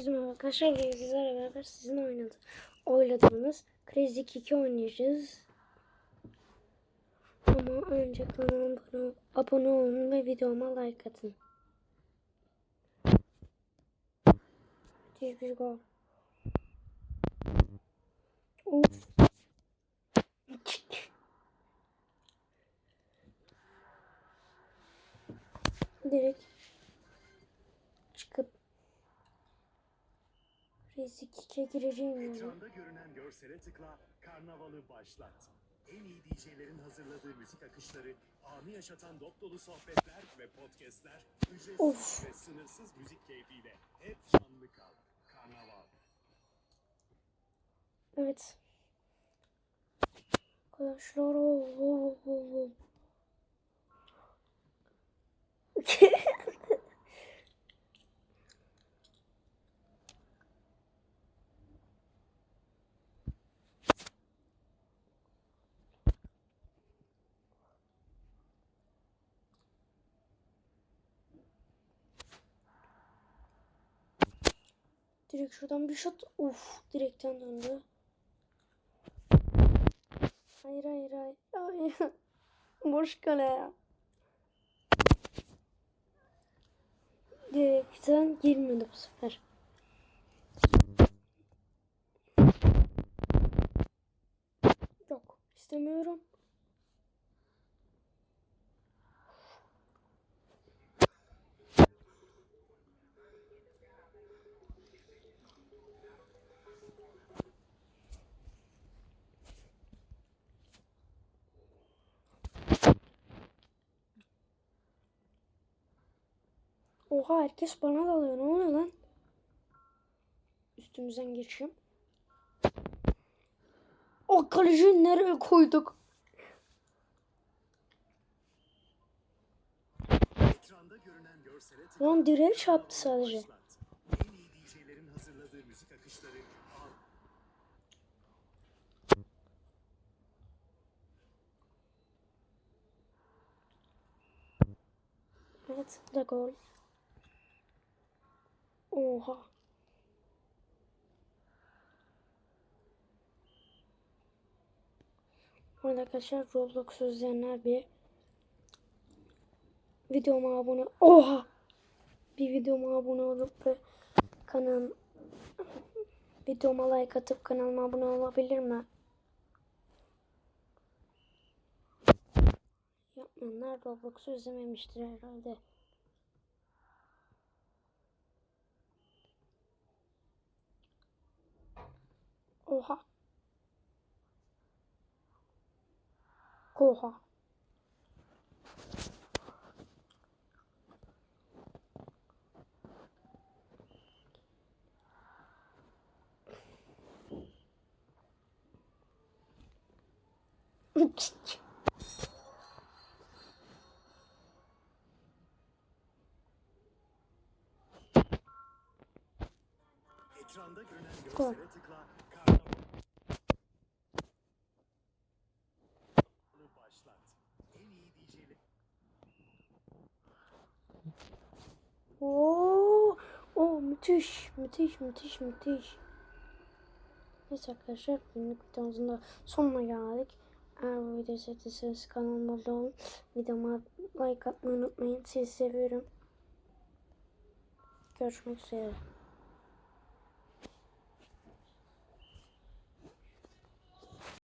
Bizim arkadaşlar bugün sizlerle beraber sizin oynadı, oynadığınız Crazy Kiki oynayacağız. Ama önce kanalıma abone olun ve videoma like atın. Müthiş bir gol. Of. Direkt Rizik 2'ye gireceğim yani. Ekranda görünen görsele tıkla, karnavalı başlat. En iyi DJ'lerin hazırladığı müzik akışları, anı yaşatan dop dolu sohbetler ve podcastler, ücretsiz Of. ve sınırsız müzik keyfiyle hep canlı kal. Karnaval. Evet. Arkadaşlar o o o o. Direkt şuradan bir şut. Uf, direkten döndü. Hayır hayır hayır. hayır. Boş kale ya. Direkten girmedi bu sefer. Yok istemiyorum. Oha herkes bana dalıyor. Ne oluyor lan? Üstümüzden geçeyim. O kaleciyi nereye koyduk? Lan direğe çarptı sadece. Evet da gol. Oha. Orada arkadaşlar Roblox izleyenler bir videoma abone Oha! Bir videoma abone olup ve kanal videoma like atıp kanalıma abone olabilir mi? Yapmayanlar Roblox'u izlememiştir herhalde. Oha. Oha. ekranda görünen görsele tıkla, karnavalı başlat. En iyi DJ'lerin Oo, o müthiş, müthiş, müthiş, müthiş. Neyse arkadaşlar, günlük videomuzun da sonuna geldik. Eğer bu videoyu sevdiyseniz kanalıma abone olun. Videoma like atmayı unutmayın. Sizi seviyorum. Görüşmek üzere.